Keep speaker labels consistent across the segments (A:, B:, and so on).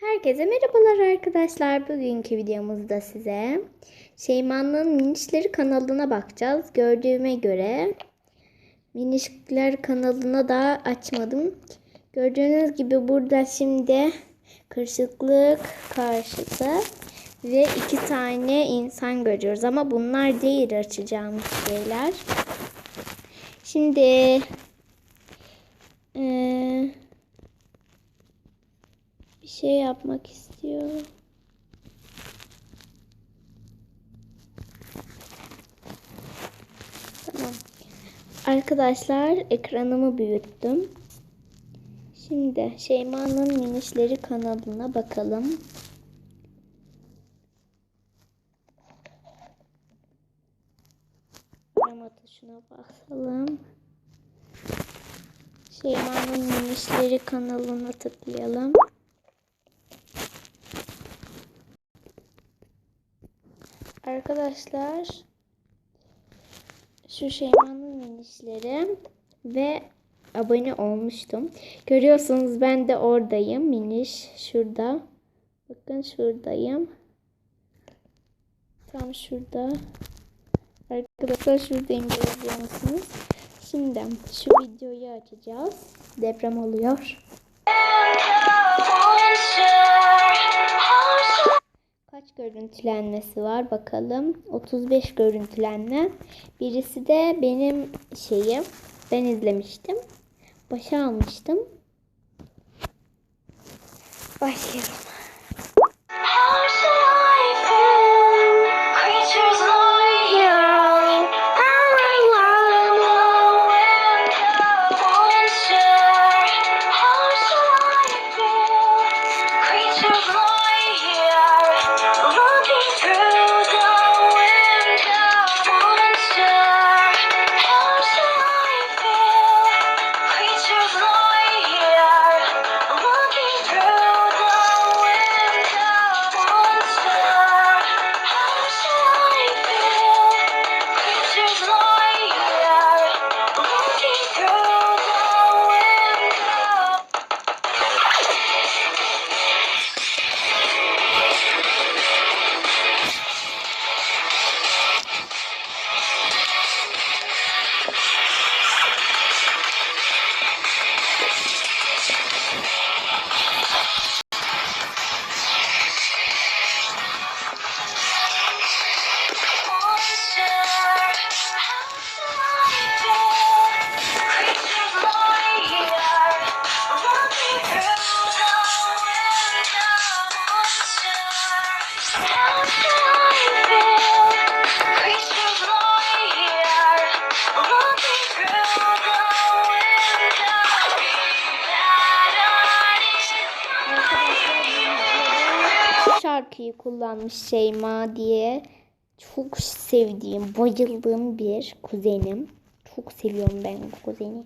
A: Herkese merhabalar arkadaşlar. Bugünkü videomuzda size Şeyma'nın Minişleri kanalına bakacağız. Gördüğüme göre Minişler kanalına da açmadım. Gördüğünüz gibi burada şimdi kırışıklık karşıtı ve iki tane insan görüyoruz. Ama bunlar değil açacağımız şeyler. Şimdi eee bir şey yapmak istiyorum. Tamam. Arkadaşlar ekranımı büyüttüm. Şimdi Şeyma'nın Minişleri kanalına bakalım. Arama tuşuna basalım. Şeyma'nın Minişleri kanalına tıklayalım. Arkadaşlar şu Şeyma'nın minişleri ve abone olmuştum. Görüyorsunuz ben de oradayım. Miniş şurada. Bakın şuradayım. Tam şurada. Arkadaşlar şuradayım görüyor musunuz? Şimdi şu videoyu açacağız. Deprem oluyor. Kaç görüntülenmesi var bakalım. 35 görüntülenme. Birisi de benim şeyim. Ben izlemiştim. Başa almıştım. Başlayalım. Kullanmış Şeyma diye çok sevdiğim, bayıldığım bir kuzenim. Çok seviyorum ben bu kuzeni.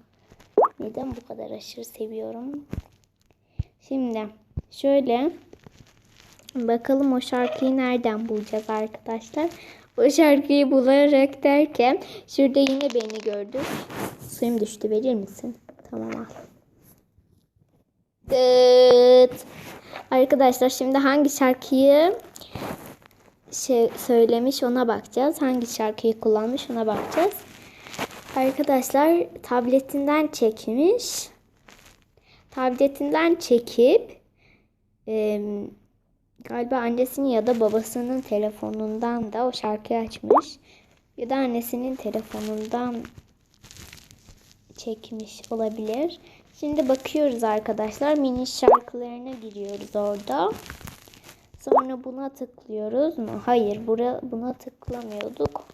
A: Neden bu kadar aşırı seviyorum? Şimdi şöyle bakalım o şarkıyı nereden bulacağız arkadaşlar. O şarkıyı bularak derken şurada yine beni gördü. Suyum düştü verir misin? Tamam al. Dıt. Arkadaşlar şimdi hangi şarkıyı şey söylemiş ona bakacağız. Hangi şarkıyı kullanmış ona bakacağız. Arkadaşlar tabletinden çekmiş. Tabletinden çekip e, galiba annesinin ya da babasının telefonundan da o şarkıyı açmış. Ya da annesinin telefonundan çekmiş olabilir. Şimdi bakıyoruz arkadaşlar. Mini şarkılarına giriyoruz orada. Sonra buna tıklıyoruz mu? Hayır, bura, buna tıklamıyorduk.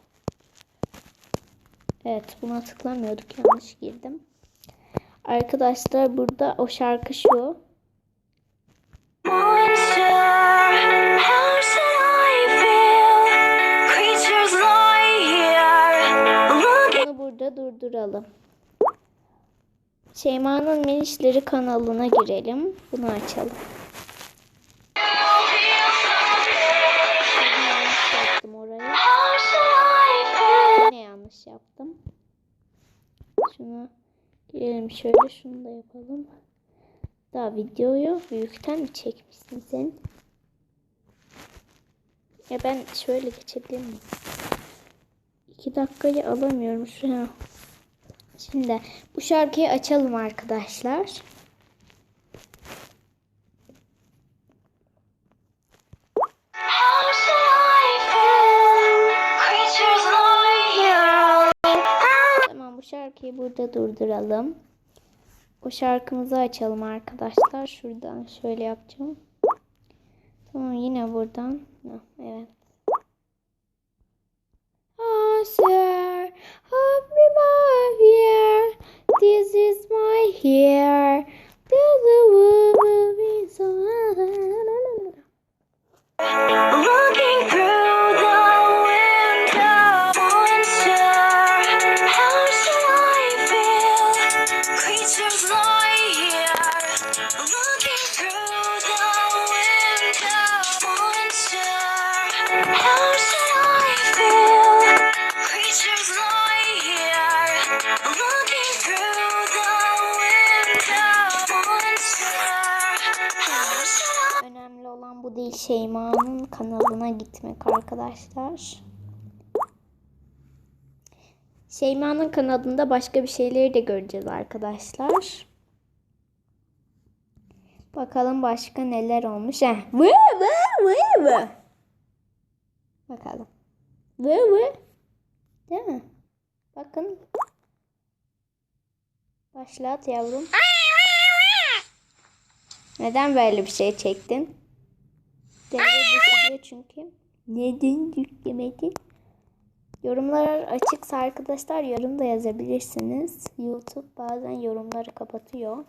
A: Evet, buna tıklamıyorduk. Yanlış girdim. Arkadaşlar burada o şarkı şu. Bunu burada durduralım. Şeyma'nın Minişleri kanalına girelim. Bunu açalım. Yaptım
B: feel?
A: Yine yanlış yaptım. Şunu girelim şöyle şunu da yapalım. Daha videoyu büyükten mi çekmişsin sen? Ya ben şöyle geçebilir miyim? İki dakikayı alamıyorum şuraya. Şimdi bu şarkıyı açalım arkadaşlar. Tamam bu şarkıyı burada durduralım. O şarkımızı açalım arkadaşlar. Şuradan şöyle yapacağım. Tamam yine buradan. Evet. here bu değil. Şeyma'nın kanalına gitmek arkadaşlar. Şeyma'nın kanalında başka bir şeyleri de göreceğiz arkadaşlar. Bakalım başka neler olmuş. Heh. Vı vı vı vı. Bakalım. Vı vı. Değil mi? Bakın. Başlat yavrum. Neden böyle bir şey çektin? Devre dışı diyor çünkü. Neden yüklemedin? Yorumlar açıksa arkadaşlar yorum da yazabilirsiniz. YouTube bazen yorumları kapatıyor.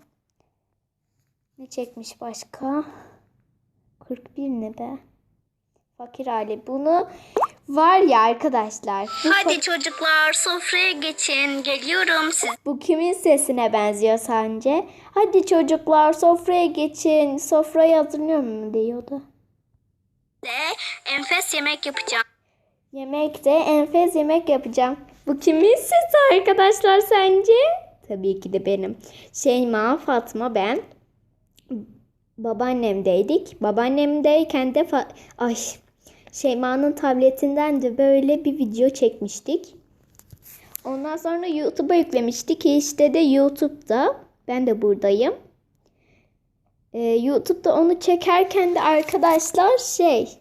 A: Ne çekmiş başka? 41 ne be? Fakir hali. Bunu var ya arkadaşlar.
C: Hadi çocuklar sofraya geçin. Geliyorum siz.
A: bu kimin sesine benziyor sence? Hadi çocuklar sofraya geçin. Sofrayı hazırlıyor mu diyordu.
C: De enfes yemek yapacağım.
A: Yemekte enfes yemek yapacağım. Bu kimin sesi arkadaşlar sence? Tabii ki de benim. Şeyma, Fatma, ben. Babaannemdeydik. Babaannemdeyken de fa- ay Şeyma'nın tabletinden de böyle bir video çekmiştik. Ondan sonra YouTube'a yüklemiştik. İşte de YouTube'da. Ben de buradayım. Ee, YouTube'da onu çekerken de arkadaşlar şey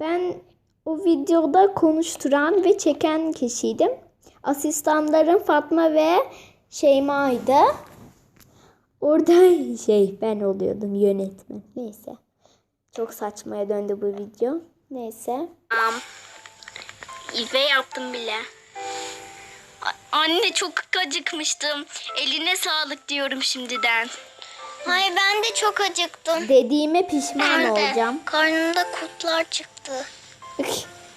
A: ben o videoda konuşturan ve çeken kişiydim. Asistanlarım Fatma ve Şeyma'ydı. Orada şey ben oluyordum yönetmen. Neyse. Çok saçmaya döndü bu video. Neyse.
C: Tamam. Ve yaptım bile. A- Anne çok acıkmıştım. Eline sağlık diyorum şimdiden.
D: Ay ben de çok acıktım.
A: Dediğime pişman olacağım.
D: Karnımda kurtlar çıktı.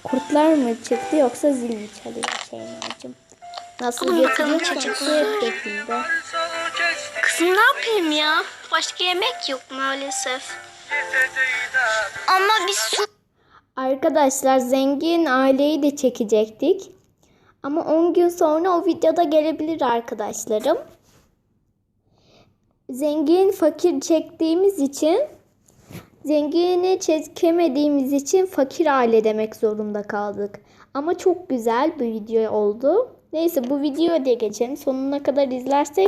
A: Kurtlar mı çıktı yoksa zil mi çalıyor Şeyma'cığım? Nasıl
C: Oğlum bakalım
A: getiriyor
C: çocuklar.
A: çocuklar hep döküldü.
C: Kızım ne yapayım ya? Başka yemek yok maalesef.
D: Ama bir su
A: Arkadaşlar zengin aileyi de çekecektik. Ama 10 gün sonra o videoda gelebilir arkadaşlarım. Zengin fakir çektiğimiz için zengini çekemediğimiz için fakir aile demek zorunda kaldık. Ama çok güzel bir video oldu. Neyse bu videoya da geçelim. Sonuna kadar izlersek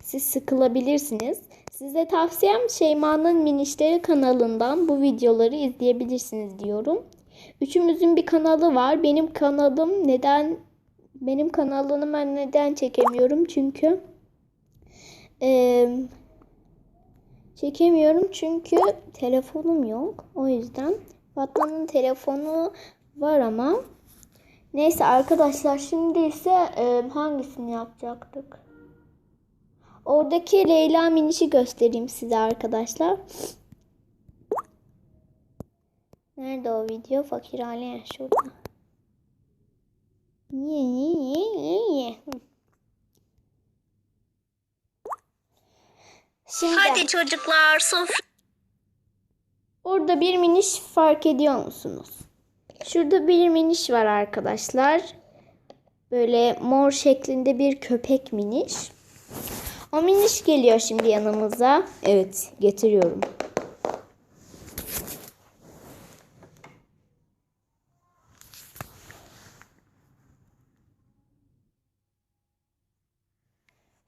A: siz sıkılabilirsiniz. Size tavsiyem Şeyma'nın Minişleri kanalından bu videoları izleyebilirsiniz diyorum. Üçümüzün bir kanalı var. Benim kanalım neden benim kanalımı ben neden çekemiyorum? Çünkü eee, çekemiyorum çünkü telefonum yok. O yüzden Fatma'nın telefonu var ama neyse arkadaşlar şimdi ise eee, hangisini yapacaktık? Oradaki Leyla Miniş'i göstereyim size arkadaşlar. Nerede o video? Fakir hale şurada. Niye niye niye niye? Hı. Şimdi
C: Hadi çocuklar sofra.
A: orada bir miniş fark ediyor musunuz? Şurada bir miniş var arkadaşlar. Böyle mor şeklinde bir köpek miniş. O miniş geliyor şimdi yanımıza. Evet getiriyorum.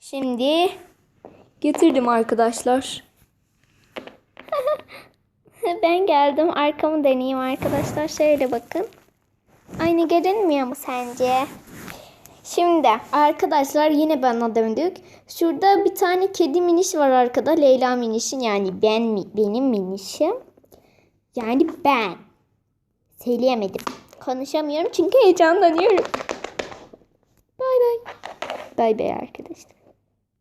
A: Şimdi getirdim arkadaşlar. ben geldim. Arkamı deneyeyim arkadaşlar. Şöyle bakın. Aynı görünmüyor mu sence? Şimdi arkadaşlar yine bana döndük. Şurada bir tane kedi miniş var arkada. Leyla minişin yani ben benim minişim. Yani ben. Söyleyemedim. Konuşamıyorum çünkü heyecanlanıyorum. Bay bay. Bay bay arkadaşlar.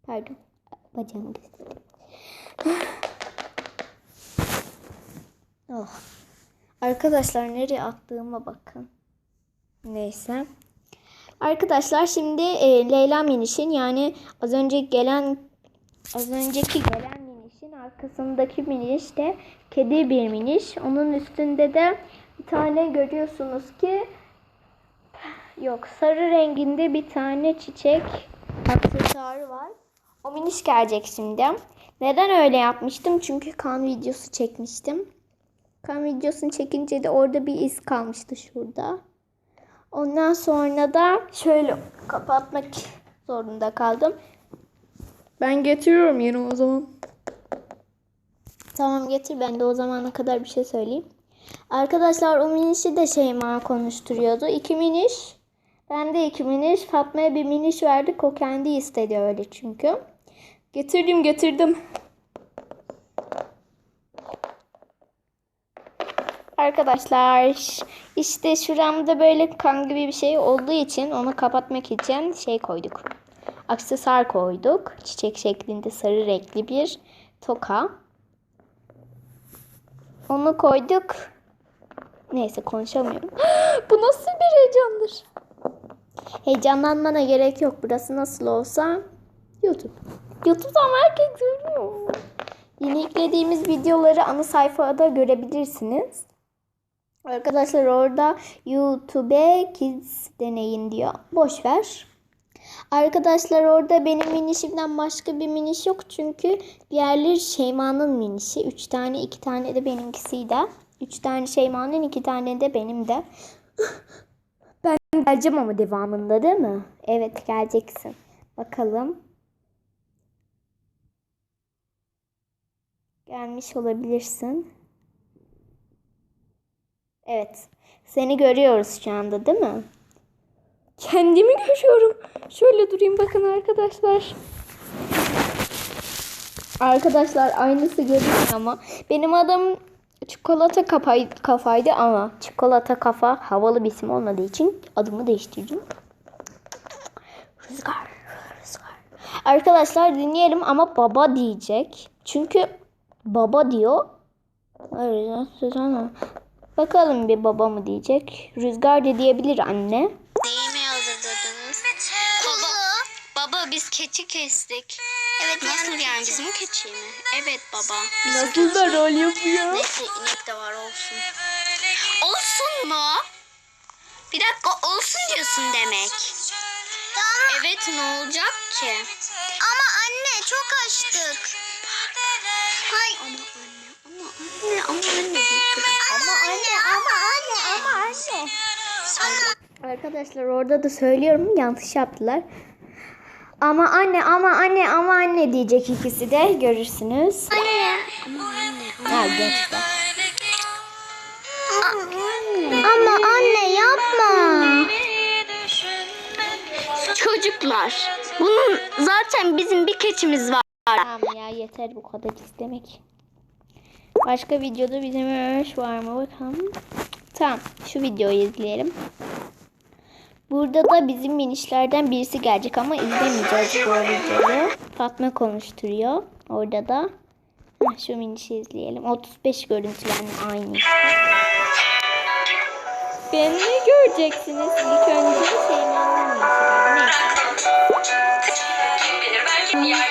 A: Pardon. Bacağımı göstereyim. Oh. Arkadaşlar nereye attığıma bakın. Neyse. Arkadaşlar şimdi e, Leyla Miniş'in yani az önce gelen az önceki gelen Miniş'in arkasındaki Miniş de kedi bir Miniş. Onun üstünde de bir tane görüyorsunuz ki yok sarı renginde bir tane çiçek aksesuarı var. O Miniş gelecek şimdi. Neden öyle yapmıştım? Çünkü kan videosu çekmiştim. Kan videosunu çekince de orada bir iz kalmıştı şurada. Ondan sonra da şöyle kapatmak zorunda kaldım. Ben getiriyorum yine o zaman. Tamam getir ben de o zamana kadar bir şey söyleyeyim. Arkadaşlar o minişi de Şeyma konuşturuyordu. İki miniş. Ben de iki miniş. Fatma'ya bir miniş verdik. O kendi istedi öyle çünkü. Getirdim getirdim. Arkadaşlar işte şuramda böyle kan gibi bir şey olduğu için onu kapatmak için şey koyduk. Aksesuar koyduk. Çiçek şeklinde sarı renkli bir toka. Onu koyduk. Neyse konuşamıyorum. Bu nasıl bir heyecandır? Heyecanlanmana gerek yok. Burası nasıl olsa YouTube. YouTube'dan herkes görüyor. Yeni yüklediğimiz videoları ana sayfada görebilirsiniz. Arkadaşlar orada YouTube Kids deneyin diyor. Boş ver. Arkadaşlar orada benim minişimden başka bir miniş yok. Çünkü diğerleri Şeyma'nın minişi. Üç tane iki tane de benimkisiydi. Üç tane Şeyma'nın iki tane de benim de. ben geleceğim ama devamında değil mi? Evet geleceksin. Bakalım. Gelmiş olabilirsin. Evet. Seni görüyoruz şu anda değil mi? Kendimi görüyorum. Şöyle durayım bakın arkadaşlar. Arkadaşlar aynısı görünüyor ama benim adım çikolata kafay, kafaydı ama çikolata kafa havalı bir isim olmadığı için adımı değiştirdim. Rüzgar. Rüzgar. Arkadaşlar dinleyelim ama baba diyecek. Çünkü baba diyor. Öyle Suzan Bakalım bir baba mı diyecek. Rüzgar da diyebilir anne.
C: Neyi mi hazırladınız? Baba, baba biz keçi kestik.
D: Evet
C: Nasıl yani bizim keçi mi? Evet baba.
A: Nasıl da rol yapıyor?
C: Neyse inek de var olsun. Olsun mu? Bir dakika olsun diyorsun demek. Evet ne olacak ki?
D: Ama anne çok açtık.
C: Ama anne, ama anne, ama anne.
A: Ama anne ama anne ama anne. Arkadaşlar orada da söylüyorum yanlış yaptılar. Ama anne ama anne ama anne diyecek ikisi de görürsünüz.
D: Anne.
A: Ha gençler.
D: Ama anne yapma.
C: Çocuklar, bunun zaten bizim bir keçimiz var.
A: Tamam ya yeter bu kadar istemek. Başka videoda bizim öğrenmiş var mı bakalım. Tamam şu videoyu izleyelim. Burada da bizim minişlerden birisi gelecek ama izlemeyeceğiz bu videoyu. Fatma konuşturuyor orada da. Şu minişi izleyelim. 35 görüntülerini aynı işte. Ben ne göreceksiniz? İlk önce minişi geldi. Neyse.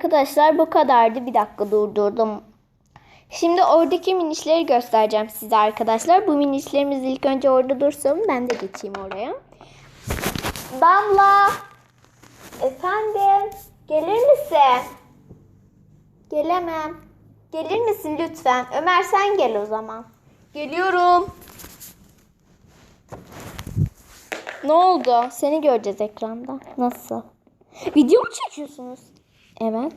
A: Arkadaşlar bu kadardı. Bir dakika durdurdum. Şimdi oradaki minişleri göstereceğim size arkadaşlar. Bu minişlerimiz ilk önce orada dursun. Ben de geçeyim oraya. Damla. Efendim. Gelir misin? Gelemem. Gelir misin lütfen? Ömer sen gel o zaman. Geliyorum. Ne oldu? Seni göreceğiz ekranda. Nasıl? Video mu çekiyorsunuz? Evet.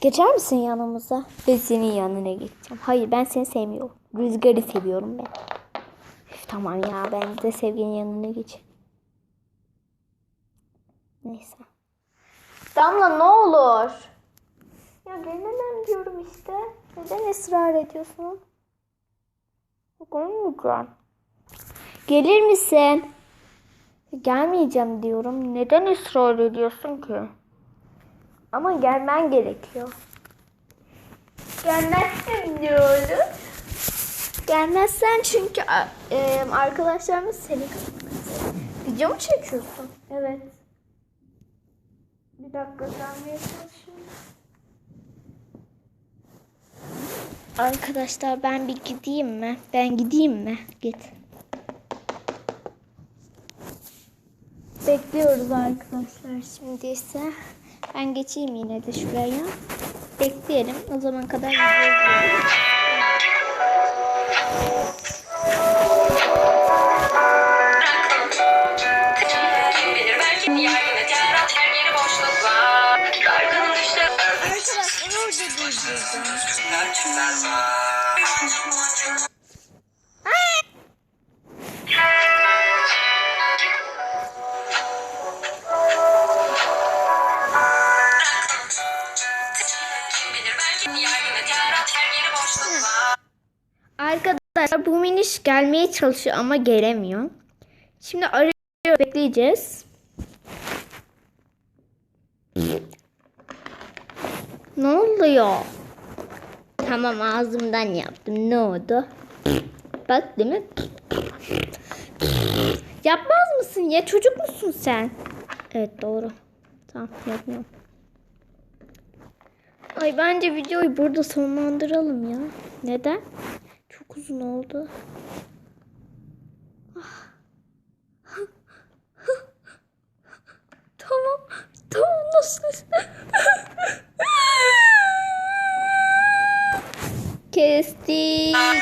A: Geçer misin yanımıza? Ben senin yanına geçeceğim. Hayır ben seni sevmiyorum. Rüzgarı seviyorum ben. Üf, tamam ya ben de sevginin yanına geçeyim. Neyse. Damla ne olur? Ya gelemem diyorum işte. Neden ısrar ediyorsun? Gelmeyeceğim. Gelir misin? Gelmeyeceğim diyorum. Neden ısrar ediyorsun ki? Ama gelmen gerekiyor. Gelmezsen ne olur? Gelmezsen çünkü e, arkadaşlarımız seni kıskanır. Video mu çekiyorsun? Evet. Bir dakika gelmeye çalışıyorum. Arkadaşlar ben bir gideyim mi? Ben gideyim mi? Git. Bekliyoruz arkadaşlar şimdi ise. Ben geçeyim yine de şuraya. Bekleyelim. O zaman kadar video izleyelim.
E: Kim bilir
A: Arkadaşlar bu miniş gelmeye çalışıyor ama gelemiyor. Şimdi arıyor bekleyeceğiz. Ne oluyor? Tamam ağzımdan yaptım. Ne oldu? Bak değil mi? Yapmaz mısın ya? Çocuk musun sen? Evet doğru. Tamam yapmıyorum. Ay bence videoyu burada sonlandıralım ya. Neden? Çok uzun oldu. Ah. tamam. Tamam nasıl? Kestik.
E: Dargın